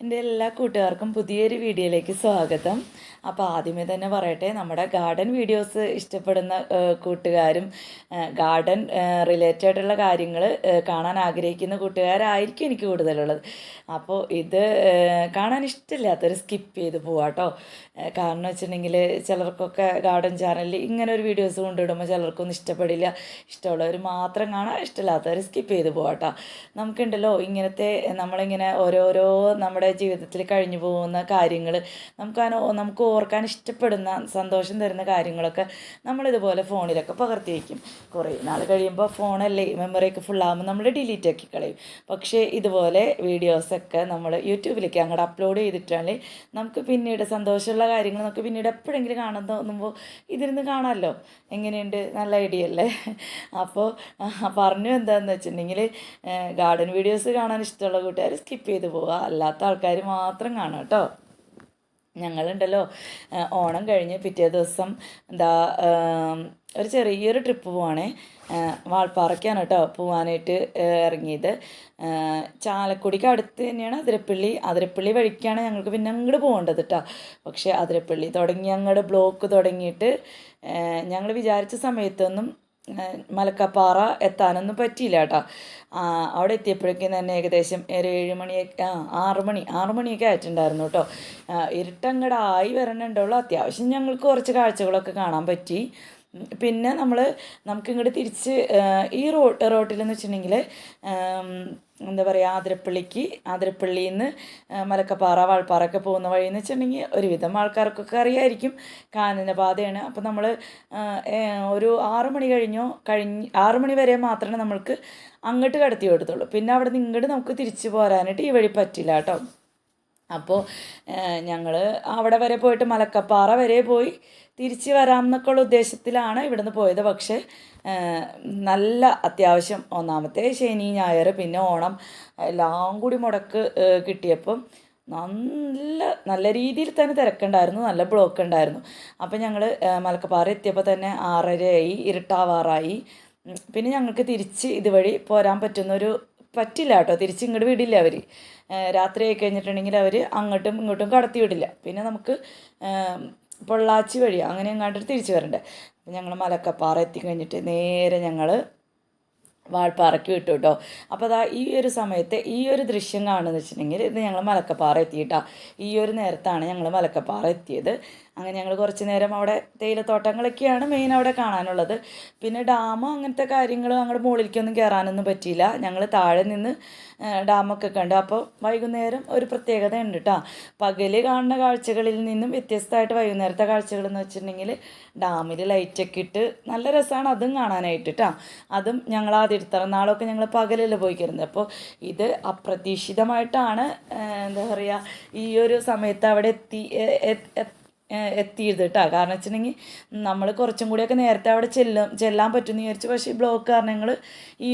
എന്റെ എല്ലാ കൂട്ടുകാർക്കും പുതിയൊരു വീഡിയോയിലേക്ക് സ്വാഗതം. അപ്പോൾ ആദ്യമേ തന്നെ പറയട്ടെ നമ്മുടെ ഗാർഡൻ വീഡിയോസ് ഇഷ്ടപ്പെടുന്ന കൂട്ടുകാരും ഗാർഡൻ റിലേറ്റഡ് ആയിട്ടുള്ള കാര്യങ്ങൾ കാണാൻ ആഗ്രഹിക്കുന്ന കൂട്ടുകാരായിരിക്കും എനിക്ക് കൂടുതലുള്ളത്. അപ്പോൾ ഇത് കാണാൻ ഇഷ്ടമില്ലാത്തവർ സ്കിപ്പ് ചെയ്ത് പോവാട്ടോ കേട്ടോ കാരണം വെച്ചിട്ടുണ്ടെങ്കിൽ ചിലർക്കൊക്കെ ഗാർഡൻ ചാനലിൽ ഇങ്ങനെ ഒരു വീഡിയോസ് കൊണ്ടിടുമ്പോൾ ചിലർക്കൊന്നും ഇഷ്ടപ്പെടില്ല. ഇഷ്ടമുള്ളവർ മാത്രം കാണാൻ ഇഷ്ടമില്ലാത്തവർ സ്കിപ്പ് ചെയ്ത് പോവാട്ടോ നമുക്കുണ്ടല്ലോ ഇങ്ങനത്തെ നമ്മളിങ്ങനെ ഓരോരോ നമ്മുടെ ജീവിതത്തിൽ കഴിഞ്ഞു പോകുന്ന കാര്യങ്ങൾ നമുക്ക് നമുക്ക് ഓർക്കാൻ ഇഷ്ടപ്പെടുന്ന സന്തോഷം തരുന്ന കാര്യങ്ങളൊക്കെ നമ്മളിതുപോലെ ഫോണിലൊക്കെ പകർത്തി വയ്ക്കും. കുറേ നാൾ കഴിയുമ്പോൾ ഫോണല്ലേ മെമ്മറിയൊക്കെ ഫുള്ളാകുമ്പോൾ നമ്മൾ ഡിലീറ്റ് ആക്കി കളയും. പക്ഷേ ഇതുപോലെ വീഡിയോസൊക്കെ നമ്മൾ യൂട്യൂബിലേക്ക് അങ്ങോട്ട് അപ്ലോഡ് ചെയ്തിട്ടാണെങ്കിൽ നമുക്ക് പിന്നീട് സന്തോഷമുള്ള കാര്യങ്ങൾ നമുക്ക് പിന്നീട് എപ്പോഴെങ്കിലും കാണാൻ തോന്നുമ്പോൾ ഇതിരുന്ന് കാണാമല്ലോ എങ്ങനെയുണ്ട്? നല്ല ഐഡിയ അല്ലേ? അപ്പോൾ പറഞ്ഞു എന്താണെന്ന് വെച്ചിട്ടുണ്ടെങ്കിൽ ഗാർഡൻ വീഡിയോസ് കാണാൻ ഇഷ്ടമുള്ള കൂട്ടുകാർ സ്കിപ്പ് ചെയ്ത് പോവുക അല്ലാത്ത ആൾക്കാർ മാത്രം കാണും കേട്ടോ. ഞങ്ങളുണ്ടല്ലോ. ഓണം കഴിഞ്ഞ് പിറ്റേ ദിവസം എന്താ ഒരു ചെറിയൊരു ട്രിപ്പ് പോവാണേ. വാൾപ്പാറയ്ക്കാണ് കേട്ടോ പോവാനായിട്ട് ഇറങ്ങിയത്. ചാലക്കുടിക്ക് അടുത്ത് തന്നെയാണ് അതിരപ്പള്ളി. അതിരപ്പള്ളി വഴിക്കാണ് ഞങ്ങൾക്ക് പിന്നെ അങ്ങോട്ട് പോകേണ്ടത് കേട്ടോ പക്ഷേ അതിരപ്പള്ളി തുടങ്ങി അങ്ങോട്ട് ബ്ലോക്ക് തുടങ്ങിയിട്ട് ഞങ്ങൾ വിചാരിച്ച സമയത്തൊന്നും മലക്കപ്പാറ എത്താനൊന്നും പറ്റിയില്ല കേട്ടോ. അവിടെ എത്തിയപ്പോഴേക്കും തന്നെ ഏകദേശം ഒരു ഏഴ് മണിയൊക്കെ ആ ആറ് മണി ആറ് മണിയൊക്കെ ആയിട്ടുണ്ടായിരുന്നു കേട്ടോ. ഇരുട്ടങ്ങടായി വരണുണ്ടുള്ളൂ അത്യാവശ്യം ഞങ്ങൾക്ക് കുറച്ച് കാഴ്ചകളൊക്കെ കാണാൻ പറ്റി. പിന്നെ നമ്മൾ നമുക്ക് ഇങ്ങോട്ട് തിരിച്ച് ഈ റോ റോട്ടിലെന്ന് വെച്ചിട്ടുണ്ടെങ്കിൽ എന്താ പറയുക ആതിരപ്പള്ളിക്ക് ആതിരപ്പള്ളിയിൽ നിന്ന് മലക്കപ്പാറ വാൾപ്പാറയൊക്കെ പോകുന്ന വഴി എന്ന് വെച്ചിട്ടുണ്ടെങ്കിൽ ഒരുവിധം ആൾക്കാർക്കൊക്കെ അറിയായിരിക്കും കാനനപാതയാണ്. അപ്പോൾ നമ്മൾ ഒരു ആറ് മണി കഴിഞ്ഞോ കഴിഞ്ഞ് ആറ് മണി വരെ മാത്രമേ നമ്മൾക്ക് അങ്ങോട്ട് കടത്തി കൊടുത്തുള്ളൂ പിന്നെ അവിടെ നിന്ന് ഇങ്ങോട്ട് നമുക്ക് തിരിച്ചു പോരാനായിട്ട് ഈ വഴി പറ്റില്ല കേട്ടോ. അപ്പോൾ ഞങ്ങൾ അവിടെ വരെ പോയിട്ട് മലക്കപ്പാറ വരെ പോയി തിരിച്ച് വരാം എന്നൊക്കെയുള്ള ഉദ്ദേശത്തിലാണ് ഇവിടുന്ന് പോയത്. പക്ഷേ നല്ല അത്യാവശ്യം ഒന്നാമത്തെ ശനി ഞായർ പിന്നെ ഓണം എല്ലാം കൂടി മുടക്ക് കിട്ടിയപ്പം നല്ല നല്ല രീതിയിൽ തന്നെ തിരക്കുണ്ടായിരുന്നു. നല്ല ബ്ലോക്ക് ഉണ്ടായിരുന്നു. അപ്പം ഞങ്ങൾ മലക്കപ്പാറ എത്തിയപ്പോൾ തന്നെ ആറരയായി ഇരുട്ടാവാറായി. പിന്നെ ഞങ്ങൾക്ക് തിരിച്ച് ഇതുവഴി പോരാൻ പറ്റുന്നൊരു പറ്റില്ല കേട്ടോ. തിരിച്ചിങ്ങോട്ട് വിടില്ല അവർ രാത്രിയായി കഴിഞ്ഞിട്ടുണ്ടെങ്കിൽ അവർ അങ്ങോട്ടും ഇങ്ങോട്ടും കടത്തി വിടില്ല. പിന്നെ നമുക്ക് പൊള്ളാച്ചി വഴി അങ്ങനെ എങ്ങാണ്ട് തിരിച്ച് വരണ്ടേ. ഞങ്ങൾ മലക്കപ്പാറ എത്തിക്കഴിഞ്ഞിട്ട് നേരെ ഞങ്ങൾ വാൾപ്പാറയ്ക്ക് വിട്ടു കേട്ടോ. അപ്പോൾ അതാ ഈ ഒരു സമയത്ത് ഈ ഒരു ദൃശ്യം കാണുന്നത് വെച്ചിട്ടുണ്ടെങ്കിൽ ഇത് ഞങ്ങൾ മലക്കപ്പാറ എത്തിയിട്ടാ. ഈ ഒരു നേരത്താണ് ഞങ്ങൾ മലക്കപ്പാറ എത്തിയത്. അങ്ങനെ ഞങ്ങൾ കുറച്ച് നേരം അവിടെ തേയിലത്തോട്ടങ്ങളൊക്കെയാണ് മെയിൻ അവിടെ കാണാനുള്ളത്. പിന്നെ ഡാമോ അങ്ങനത്തെ കാര്യങ്ങൾ അങ്ങോട്ട് മുകളിലേക്കൊന്നും കയറാനൊന്നും പറ്റിയില്ല. ഞങ്ങൾ താഴെ നിന്ന് ഡാമൊക്കെ കണ്ടു. അപ്പോൾ വൈകുന്നേരം ഒരു പ്രത്യേകത ഉണ്ട് കേട്ടോ പകൽ കാണുന്ന കാഴ്ചകളിൽ നിന്നും വ്യത്യസ്തമായിട്ട് വൈകുന്നേരത്തെ കാഴ്ചകൾ എന്ന് വെച്ചിട്ടുണ്ടെങ്കിൽ ഡാമിൽ ലൈറ്റൊക്കെ ഇട്ട് നല്ല രസമാണ് അതും കാണാനായിട്ട് കേട്ടോ അതും ഞങ്ങൾ ആദ്യം നാളൊക്കെ ഞങ്ങൾ പകലല്ലേ പോയിക്കരുന്നത്. അപ്പോൾ ഇത് അപ്രതീക്ഷിതമായിട്ടാണ് എന്താ പറയുക ഈ ഒരു സമയത്ത് അവിടെ എത്തി എത്തിയത് കേട്ടോ കാരണം വെച്ചിട്ടുണ്ടെങ്കിൽ നമ്മൾ കുറച്ചും കൂടിയൊക്കെ നേരത്തെ അവിടെ ചെല്ലും ചെല്ലാൻ പറ്റുമെന്ന് വിചാരിച്ചു. പക്ഷേ ഈ ബ്ലോക്ക് കാരണം ഞങ്ങൾ ഈ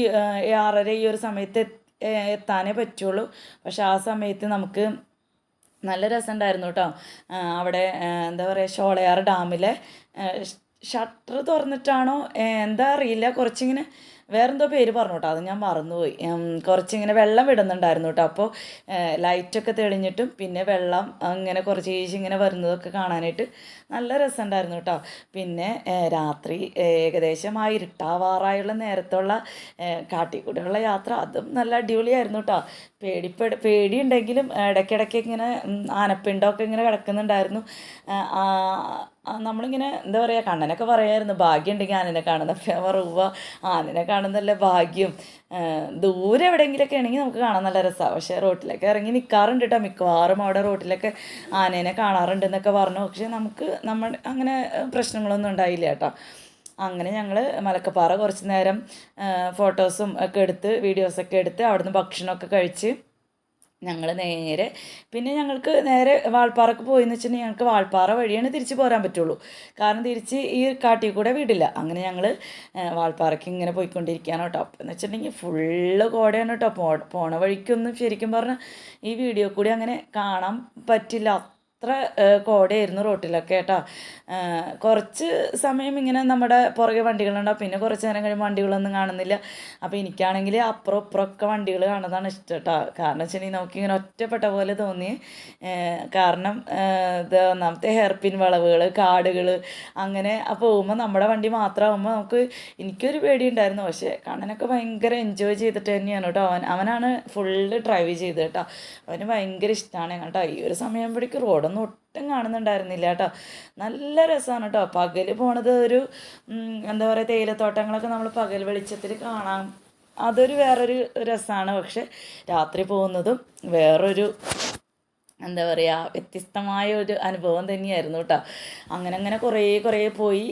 ആറര ഈ ഒരു സമയത്ത് എത്താനേ പറ്റുള്ളൂ. പക്ഷെ ആ സമയത്ത് നമുക്ക് നല്ല രസമുണ്ടായിരുന്നു കേട്ടോ അവിടെ എന്താ പറയുക ഷോളയാർ ഡാമിലെ ഷട്ടർ തുറന്നിട്ടാണോ എന്താ അറിയില്ല. കുറച്ചിങ്ങനെ വേറെന്തോ പേര് പറഞ്ഞു കേട്ടോ അത് ഞാൻ മറന്നുപോയി. കുറച്ചിങ്ങനെ വെള്ളം വിടുന്നുണ്ടായിരുന്നു കേട്ടോ അപ്പോൾ ലൈറ്റൊക്കെ തെളിഞ്ഞിട്ടും പിന്നെ വെള്ളം അങ്ങനെ കുറച്ച് ഇങ്ങനെ വരുന്നതൊക്കെ കാണാനായിട്ട് നല്ല രസമുണ്ടായിരുന്നു കേട്ടോ പിന്നെ രാത്രി ഏകദേശം ആ ഇരുട്ടാവാറായുള്ള നേരത്തുള്ള കാട്ടിൽ കൂടെയുള്ള യാത്ര അതും നല്ല അടിപൊളിയായിരുന്നു കേട്ടോ പേടിപ്പെട പേടിയുണ്ടെങ്കിലും ഇടയ്ക്കിടയ്ക്ക് ഇങ്ങനെ ആനപ്പിണ്ടൊക്കെ ഇങ്ങനെ കിടക്കുന്നുണ്ടായിരുന്നു. നമ്മളിങ്ങനെ എന്താ പറയുക കണ്ണനൊക്കെ പറയായിരുന്നു ഭാഗ്യം ഉണ്ടെങ്കിൽ ആനനെ കാണുന്ന റൂവ ആനനെ കാണുന്നല്ലേ ഭാഗ്യം. ദൂരെ എവിടെയെങ്കിലൊക്കെ ആണെങ്കിൽ നമുക്ക് കാണാൻ നല്ല രസമാണ് പക്ഷേ റോട്ടിലൊക്കെ ഇറങ്ങി നിൽക്കാറുണ്ട് കേട്ടോ മിക്കവാറും അവിടെ റോട്ടിലൊക്കെ ആനേനെ കാണാറുണ്ട് എന്നൊക്കെ പറഞ്ഞു. പക്ഷേ നമുക്ക് നമ്മൾ അങ്ങനെ പ്രശ്നങ്ങളൊന്നും ഉണ്ടായില്ല കേട്ടോ അങ്ങനെ ഞങ്ങൾ മലക്കപ്പാറ കുറച്ച് നേരം ഫോട്ടോസും ഒക്കെ എടുത്ത് വീഡിയോസൊക്കെ എടുത്ത് അവിടുന്ന് ഭക്ഷണമൊക്കെ കഴിച്ച് ഞങ്ങൾ നേരെ പിന്നെ ഞങ്ങൾക്ക് നേരെ വാൾപ്പാറക്ക് പോയെന്ന് വെച്ചിട്ടുണ്ടെങ്കിൽ ഞങ്ങൾക്ക് വാൾപ്പാറ വഴിയാണ് തിരിച്ച് പോരാൻ പറ്റുള്ളൂ. കാരണം തിരിച്ച് ഈ കാട്ടിൽ കൂടെ വിടില്ല. അങ്ങനെ ഞങ്ങൾ വാൾപ്പാറയ്ക്ക് ഇങ്ങനെ പോയിക്കൊണ്ടിരിക്കുകയാണ് കേട്ടോ. എന്ന് വെച്ചിട്ടുണ്ടെങ്കിൽ ഫുള്ള് കോടയാണ് കേട്ടോ. പോ പോണ വഴിക്കൊന്നും ശരിക്കും പറഞ്ഞാൽ ഈ വീഡിയോ കൂടി അങ്ങനെ കാണാൻ പറ്റില്ല. അത്ര കോടയായിരുന്നു റോട്ടിലൊക്കെ കേട്ടോ. കുറച്ച് സമയം ഇങ്ങനെ നമ്മുടെ പുറകെ വണ്ടികളുണ്ടാവും പിന്നെ കുറച്ച് നേരം കഴിയുമ്പോൾ വണ്ടികളൊന്നും കാണുന്നില്ല. അപ്പോൾ എനിക്കാണെങ്കിൽ അപ്പുറം ഇപ്പുറമൊക്കെ വണ്ടികൾ കാണുന്നതാണ് ഇഷ്ടം കേട്ടോ. കാരണം വെച്ചിട്ടുണ്ടെങ്കിൽ നമുക്കിങ്ങനെ ഒറ്റപ്പെട്ട പോലെ തോന്നി. കാരണം ഇത് ഒന്നാമത്തെ ഹെയർ പിൻ വളവുകൾ കാടുകൾ അങ്ങനെ പോകുമ്പോൾ നമ്മുടെ വണ്ടി മാത്രമാകുമ്പോൾ നമുക്ക് എനിക്കൊരു പേടിയുണ്ടായിരുന്നു. പക്ഷേ കണ്ണനൊക്കെ ഭയങ്കര എൻജോയ് ചെയ്തിട്ട് തന്നെയാണ് കേട്ടോ. അവൻ അവനാണ് ഫുള്ള് ഡ്രൈവ് ചെയ്ത് കേട്ടോ. അവന് ഭയങ്കര ഇഷ്ടമാണ് കേട്ടോ ഈ ഒരു സമയമ്പോഴേക്ക് റോഡൊന്നും ഒട്ടും കാണുന്നുണ്ടായിരുന്നില്ല കേട്ടോ. നല്ല രസമാണ് കേട്ടോ. പകൽ പോണത് ഒരു എന്താ പറയുക തേയിലത്തോട്ടങ്ങളൊക്കെ നമ്മൾ പകൽ വെളിച്ചത്തിൽ കാണാം. അതൊരു വേറൊരു രസമാണ് പക്ഷെ രാത്രി പോകുന്നതും വേറൊരു എന്താ പറയുക വ്യത്യസ്തമായ ഒരു അനുഭവം തന്നെയായിരുന്നു കേട്ടോ അങ്ങനെ അങ്ങനെ കുറേ കുറേ പോയി.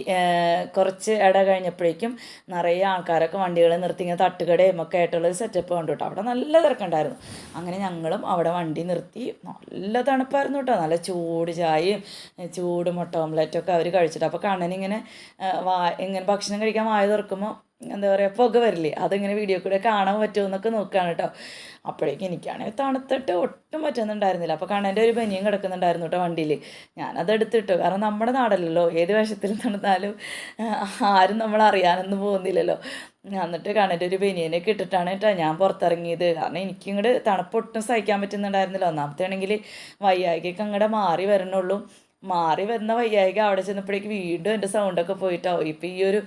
കുറച്ച് ഇട കഴിഞ്ഞപ്പോഴേക്കും നിറയെ ആൾക്കാരൊക്കെ വണ്ടികളെ നിർത്തി ഇങ്ങനെ തട്ടുകടയും ഒക്കെ ആയിട്ടുള്ളൊരു സെറ്റപ്പ് കണ്ടു കേട്ടോ അവിടെ നല്ല തിരക്കുണ്ടായിരുന്നു. അങ്ങനെ ഞങ്ങളും അവിടെ വണ്ടി നിർത്തി. നല്ല തണുപ്പായിരുന്നു കേട്ടോ നല്ല ചൂട് ചായയും ചൂട് മുട്ട ഓംലെറ്റൊക്കെ അവർ കഴിച്ചിട്ട്. അപ്പോൾ കണ്ണനിങ്ങനെ വാ ഇങ്ങനെ ഭക്ഷണം കഴിക്കാൻ വായ തുറക്കുമ്പോൾ എന്താ പറയുക പുക വരില്ലേ? അതിങ്ങനെ വീഡിയോ കൂടെ കാണാൻ പറ്റുമോ എന്നൊക്കെ നോക്കുകയാണ് കേട്ടോ അപ്പോഴേക്കും എനിക്കാണെങ്കിൽ തണുത്തിട്ട് ഒട്ടും പറ്റുന്നുണ്ടായിരുന്നില്ല. അപ്പോൾ കണ്ണന്റെ ഒരു ബനിയും കിടക്കുന്നുണ്ടായിരുന്നു കേട്ടോ വണ്ടിയിൽ ഞാനത് എടുത്തിട്ടു. കാരണം നമ്മുടെ നാടല്ലല്ലോ. ഏത് വേഷത്തിലും തണുത്താലും ആരും നമ്മൾ അറിയാനൊന്നും പോകുന്നില്ലല്ലോ. എന്നിട്ട് കണ്ണന്റെ ഒരു ബനിയനൊക്കെ ഇട്ടിട്ടാണ് കേട്ടോ ഞാൻ പുറത്തിറങ്ങിയത്. കാരണം എനിക്കിങ്ങോട്ട് തണുപ്പ് ഒട്ടും സഹിക്കാൻ പറ്റുന്നുണ്ടായിരുന്നില്ല. ഒന്നാമത്തെ ആണെങ്കിൽ വയ്യായികൊക്കെ അങ്ങോട്ട് മാറി വരണുള്ളൂ. മാറി വരുന്ന വയ്യായിക അവിടെ ചെന്നപ്പോഴേക്ക് വീണ്ടും എന്റെ സൗണ്ടൊക്കെ പോയിട്ടാവും ഇപ്പം ഈ ഒരു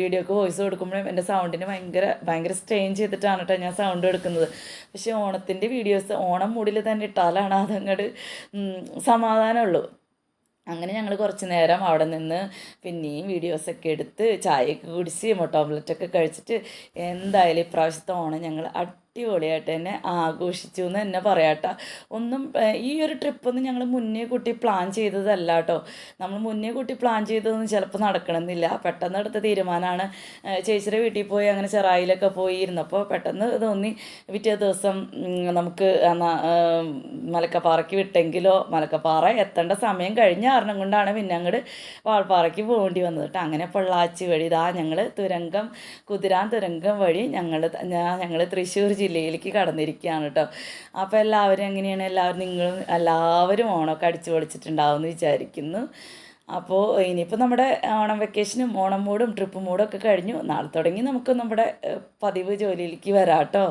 വീഡിയോക്ക് വോയിസ് കൊടുക്കുമ്പോഴും എന്റെ സൗണ്ടിന് ഭയങ്കര ഭയങ്കര സ്ട്രെയിൻ ചെയ്തിട്ടാണ് കേട്ടോ ഞാൻ സൗണ്ട് എടുക്കുന്നത്. പക്ഷേ ഓണത്തിന്റെ വീഡിയോസ് ഓണം മൂടിൽ തന്നെ ഇട്ടാലാണ് അതങ്ങോട്ട് സമാധാനമുള്ളൂ. അങ്ങനെ ഞങ്ങൾ കുറച്ച് നേരം അവിടെ നിന്ന് പിന്നെയും വീഡിയോസൊക്കെ എടുത്ത് ചായയൊക്കെ കുടിച്ച് മുട്ട ഓംലെറ്റൊക്കെ കഴിച്ചിട്ട് എന്തായാലും ഇപ്രാവശ്യത്തെ ഓണം ഞങ്ങൾ അടിപൊളിയായിട്ട് തന്നെ ആഘോഷിച്ചു എന്ന് തന്നെ പറയാട്ടോ. ഒന്നും ഈ ഒരു ട്രിപ്പൊന്നും ഞങ്ങൾ മുന്നേ കൂട്ടി പ്ലാൻ ചെയ്തതല്ല കേട്ടോ നമ്മൾ മുന്നേ കൂട്ടി പ്ലാൻ ചെയ്തതൊന്നും ചിലപ്പോൾ നടക്കണമെന്നില്ല. പെട്ടെന്ന് എടുത്ത തീരുമാനമാണ് ചേച്ചിയുടെ വീട്ടിൽ പോയി അങ്ങനെ ചെറായിലൊക്കെ പോയി ഇരുന്നപ്പോൾ പെട്ടെന്ന് തോന്നി പിറ്റേ ദിവസം നമുക്ക് മലക്കപ്പാറയ്ക്ക് വിട്ടെങ്കിലോ മലക്കപ്പാറ എത്തേണ്ട സമയം കഴിഞ്ഞ കാരണം കൊണ്ടാണ് പിന്നെ അങ്ങോട്ട് വാൾപ്പാറയ്ക്ക് പോകേണ്ടി വന്നത് കേട്ടോ അങ്ങനെ പൊള്ളാച്ചി വഴി ഇതാ ഞങ്ങൾ തുരങ്കം കുതിരാൻ തുരങ്കം വഴി ഞങ്ങൾ ഞങ്ങൾ തൃശ്ശൂർ ജില്ലയിലേക്ക് കടന്നിരിക്കുകയാണ് കേട്ടോ. അപ്പോൾ എല്ലാവരും എങ്ങനെയാണ്? എല്ലാവരും നിങ്ങൾ എല്ലാവരും ഓണമൊക്കെ അടിച്ചു പൊളിച്ചിട്ടുണ്ടാവും എന്ന് വിചാരിക്കുന്നു. അപ്പോൾ ഇനിയിപ്പോൾ നമ്മുടെ ഓണം വെക്കേഷനും ഓണം മൂടും ട്രിപ്പ് മൂടും ഒക്കെ കഴിഞ്ഞു. നാളെ തുടങ്ങി നമുക്ക് നമ്മുടെ പതിവ് ജോലിയിലേക്ക് വരാം കേട്ടോ.